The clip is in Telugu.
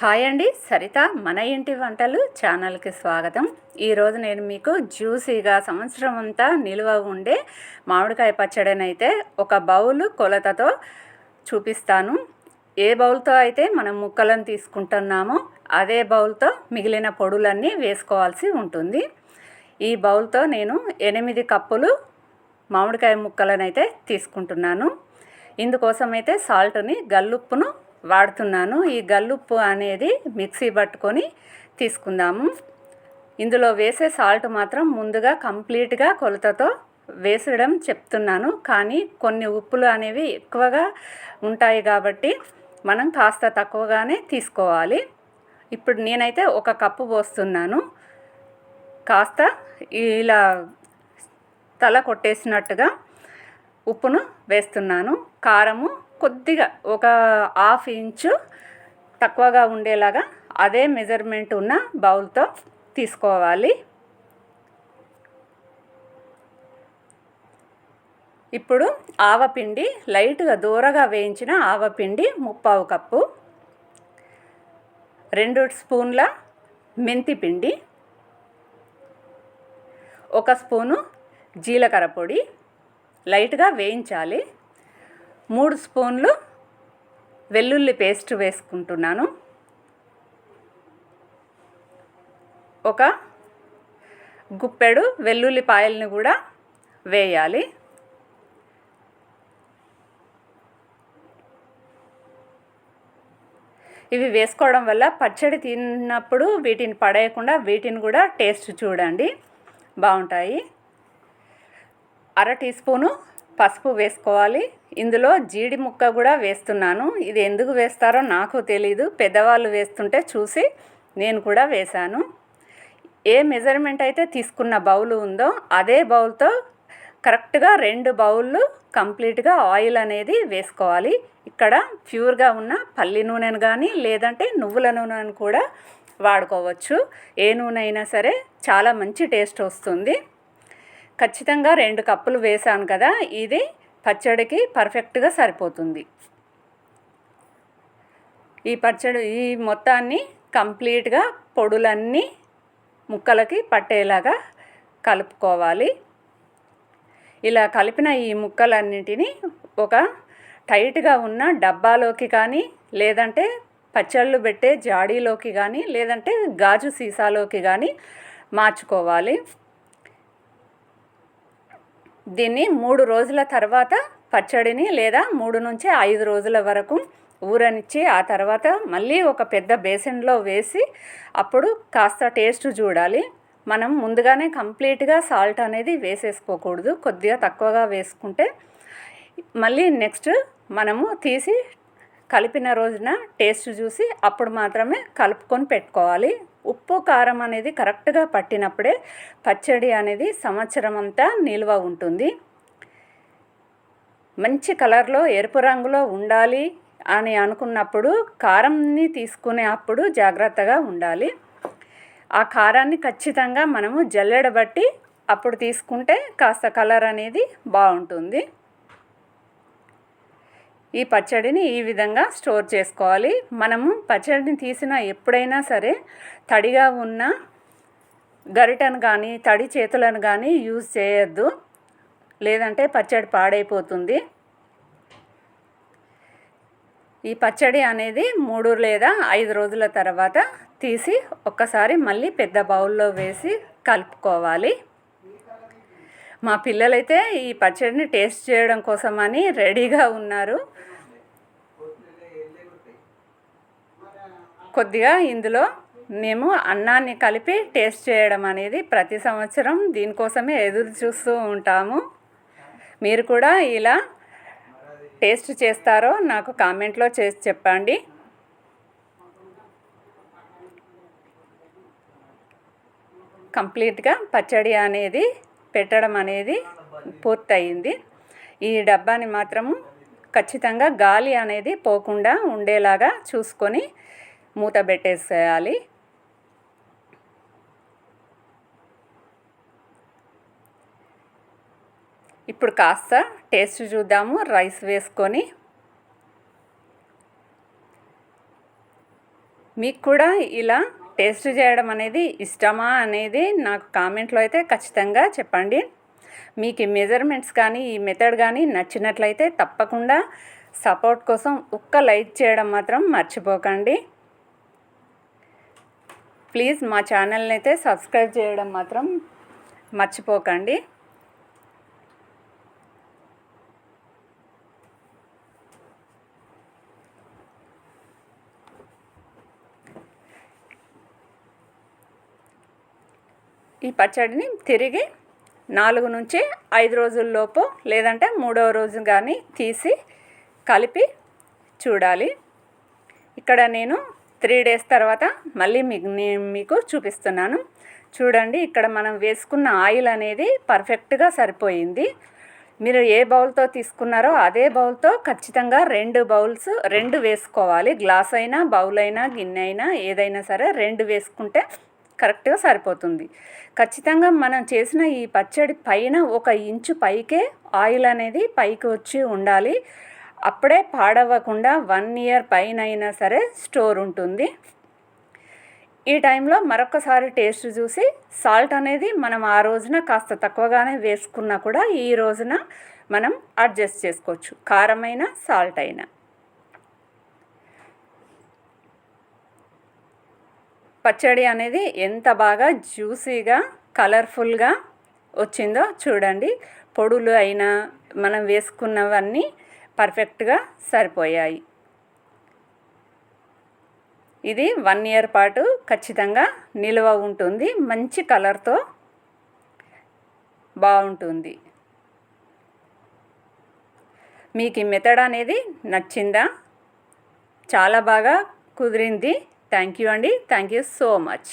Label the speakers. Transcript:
Speaker 1: హాయ్ అండి సరిత మన ఇంటి వంటలు ఛానల్కి స్వాగతం. ఈరోజు నేను మీకు జ్యూసీగా సంవత్సరం అంతా నిల్వ ఉండే మామిడికాయ పచ్చడినైతే ఒక బౌల్ కొలతతో చూపిస్తాను. ఏ బౌల్తో అయితే మనం ముక్కలను తీసుకుంటున్నామో అదే బౌల్తో మిగిలిన పొడులన్నీ వేసుకోవాల్సి ఉంటుంది. ఈ బౌల్తో నేను ఎనిమిది కప్పులు మామిడికాయ ముక్కలనైతే తీసుకుంటున్నాను. ఇందుకోసం అయితే సాల్ట్ని గల్లుప్పును వాడుతున్నాను. ఈ గల్లుప్పు అనేది మిక్సీ పట్టుకొని తీసుకుందాము. ఇందులో వేసే సాల్ట్ మాత్రం ముందుగా కంప్లీట్గా కొలతతో వేసడం చెప్తున్నాను. కానీ కొన్ని ఉప్పులు అనేవి ఎక్కువగా ఉంటాయి కాబట్టి మనం కాస్త తక్కువగానే తీసుకోవాలి. ఇప్పుడు నేనైతే ఒక కప్పు పోస్తున్నాను. కాస్త ఇలా తల కొట్టేసినట్టుగా ఉప్పును వేస్తున్నాను. కారము కొద్దిగా ఒక హాఫ్ ఇంచు తక్కువగా ఉండేలాగా అదే మెజర్మెంట్ ఉన్న బౌల్తో తీసుకోవాలి. ఇప్పుడు ఆవపిండి లైట్గా దూరగా వేయించిన ఆవపిండి ముప్పావు కప్పు రెండు స్పూన్ల మెంతి పిండి ఒక స్పూను జీలకర్ర పొడి లైట్గా వేయించాలి. మూడు స్పూన్లు వెల్లుల్లి పేస్ట్ వేసుకుంటున్నాను. ఒక గుప్పెడు వెల్లుల్లిపాయల్ని కూడా వేయాలి. ఇవి వేసుకోవడం వల్ల పచ్చడి తిన్నప్పుడు వీటిని పడేయకుండా వీటిని కూడా టేస్ట్ చూడండి. బాగుంటాయి. అర టీ స్పూను పసుపు వేసుకోవాలి. ఇందులో జీడి ముక్క కూడా వేస్తున్నాను. ఇది ఎందుకు వేస్తారో నాకు తెలీదు. పెద్దవాళ్ళు వేస్తుంటే చూసి నేను కూడా వేశాను. ఏ మెజర్మెంట్ అయితే తీసుకున్న బౌల్ ఉందో అదే బౌల్తో కరెక్ట్గా రెండు బౌళ్ళు కంప్లీట్గా ఆయిల్ అనేది వేసుకోవాలి. ఇక్కడ ప్యూర్గా ఉన్న పల్లి నూనెను కానీ లేదంటే నువ్వుల నూనెను కూడా వాడుకోవచ్చు. ఏ నూనె అయినా సరే చాలా మంచి టేస్ట్ వస్తుంది. ఖచ్చితంగా రెండు కప్పులు వేసాను కదా ఇది పచ్చడికి పర్ఫెక్ట్గా సరిపోతుంది. ఈ పచ్చడి ఈ మొత్తాన్ని కంప్లీట్గా పొడులన్నీ ముక్కలకి పట్టేలాగా కలుపుకోవాలి. ఇలా కలిపిన ఈ ముక్కలన్నిటినీ ఒక టైట్గా ఉన్న డబ్బాలోకి కానీ లేదంటే పచ్చళ్ళు పెట్టే జాడీలోకి కానీ లేదంటే గాజు సీసాలోకి కానీ మార్చుకోవాలి. దీన్ని మూడు రోజుల తర్వాత పచ్చడిని లేదా మూడు నుంచి ఐదు రోజుల వరకు ఊరనిచ్చి ఆ తర్వాత మళ్ళీ ఒక పెద్ద బేసిన్లో వేసి అప్పుడు కాస్త టేస్ట్ చూడాలి. మనం ముందుగానే కంప్లీట్గా సాల్ట్ అనేది వేసేసుకోకూడదు. కొద్దిగా తక్కువగా వేసుకుంటే మళ్ళీ నెక్స్ట్ మనము తీసి కలిపిన రోజున టేస్ట్ చూసి అప్పుడు మాత్రమే కలుపుకొని పెట్టుకోవాలి. ఉప్పు కారం అనేది కరెక్ట్గా పట్టినప్పుడే పచ్చడి అనేది సంవత్సరం అంతా నిల్వ ఉంటుంది. మంచి కలర్లో ఎరుపు రంగులో ఉండాలి అని అనుకున్నప్పుడు కారంని తీసుకునే అప్పుడు జాగ్రత్తగా ఉండాలి. ఆ కారాన్ని ఖచ్చితంగా మనము జల్లెడబట్టి అప్పుడు తీసుకుంటే కాస్త కలర్ అనేది బాగుంటుంది. ఈ పచ్చడిని ఈ విధంగా స్టోర్ చేసుకోవాలి. మనము పచ్చడిని తీసిన ఎప్పుడైనా సరే తడిగా ఉన్న గరిటను కానీ తడి చేతులను కానీ యూజ్ చేయొద్దు. లేదంటే పచ్చడి పాడైపోతుంది. ఈ పచ్చడి అనేది మూడు లేదా ఐదు రోజుల తర్వాత తీసి ఒక్కసారి మళ్ళీ పెద్ద బౌల్లో వేసి కలుపుకోవాలి. మా పిల్లలైతే ఈ పచ్చడిని టేస్ట్ చేయడం కోసమని రెడీగా ఉన్నారు. కొద్దిగా ఇందులో మేము అన్నాన్ని కలిపి టేస్ట్ చేయడం అనేది ప్రతి సంవత్సరం దీనికోసమే ఎదురు చూస్తూ ఉంటాము. మీరు కూడా ఇలా టేస్ట్ చేస్తారో నాకు కామెంట్లో చేసి చెప్పండి. కంప్లీట్గా పచ్చడి అనేది పెట్టడం అనేది పూర్తయింది. ఈ డబ్బాని మాత్రము ఖచ్చితంగా గాలి అనేది పోకుండా ఉండేలాగా చూసుకొని మూత పెట్టేసేయాలి. ఇప్పుడు కాస్త టేస్ట్ చూద్దాము రైస్ వేసుకొని. మీకు కూడా ఇలా టేస్ట్ చేయడం అనేది ఇష్టమా అనేది నాకు కామెంట్లో అయితే ఖచ్చితంగా చెప్పండి. మీకు ఈ మెజర్మెంట్స్ కానీ ఈ మెథడ్ కానీ నచ్చినట్లయితే తప్పకుండా సపోర్ట్ కోసం ఒక్క లైక్ చేయడం మాత్రం మర్చిపోకండి. ప్లీజ్ మా ఛానల్ని అయితే సబ్స్క్రైబ్ చేయడం మాత్రం మర్చిపోకండి. ఈ పచ్చడిని తిరిగి నాలుగు నుంచి ఐదు రోజుల్లోపు లేదంటే మూడవ రోజు కానీ తీసి కలిపి చూడాలి. ఇక్కడ నేను త్రీ డేస్ తర్వాత మళ్ళీ మీకు నేను మీకు చూపిస్తున్నాను. చూడండి ఇక్కడ మనం వేసుకున్న ఆయిల్ అనేది పర్ఫెక్ట్గా సరిపోయింది. మీరు ఏ బౌల్తో తీసుకున్నారో అదే బౌల్తో ఖచ్చితంగా రెండు బౌల్స్ రెండు వేసుకోవాలి. గ్లాస్ అయినా బౌల్ అయినా గిన్నె అయినా ఏదైనా సరే రెండు వేసుకుంటే కరెక్ట్గా సరిపోతుంది. ఖచ్చితంగా మనం చేసిన ఈ పచ్చడి పైన ఒక ఇంచు పైకే ఆయిల్ అనేది పైకి వచ్చి ఉండాలి. అప్పుడే పాడవ్వకుండా వన్ ఇయర్ పైన అయినా సరే స్టోర్ ఉంటుంది. ఈ టైంలో మరొకసారి టేస్ట్ చూసి సాల్ట్ అనేది మనం ఆ రోజున కాస్త తక్కువగానే వేసుకున్నా కూడా ఈ రోజున మనం అడ్జస్ట్ చేసుకోవచ్చు. కారమైన సాల్ట్ అయినా. పచ్చడి అనేది ఎంత బాగా జ్యూసీగా కలర్ఫుల్గా వచ్చిందో చూడండి. పొడులు అయినా మనం వేసుకున్నవన్నీ పర్ఫెక్ట్గా సరిపోయాయి. ఇది వన్ ఇయర్ పాటు ఖచ్చితంగా నిల్వ ఉంటుంది. మంచి కలర్తో బాగుంటుంది. మీకు ఈ మెథడ్ అనేది నచ్చిందా? చాలా బాగా కుదిరింది. థ్యాంక్ యూ అండి. Thank you so much.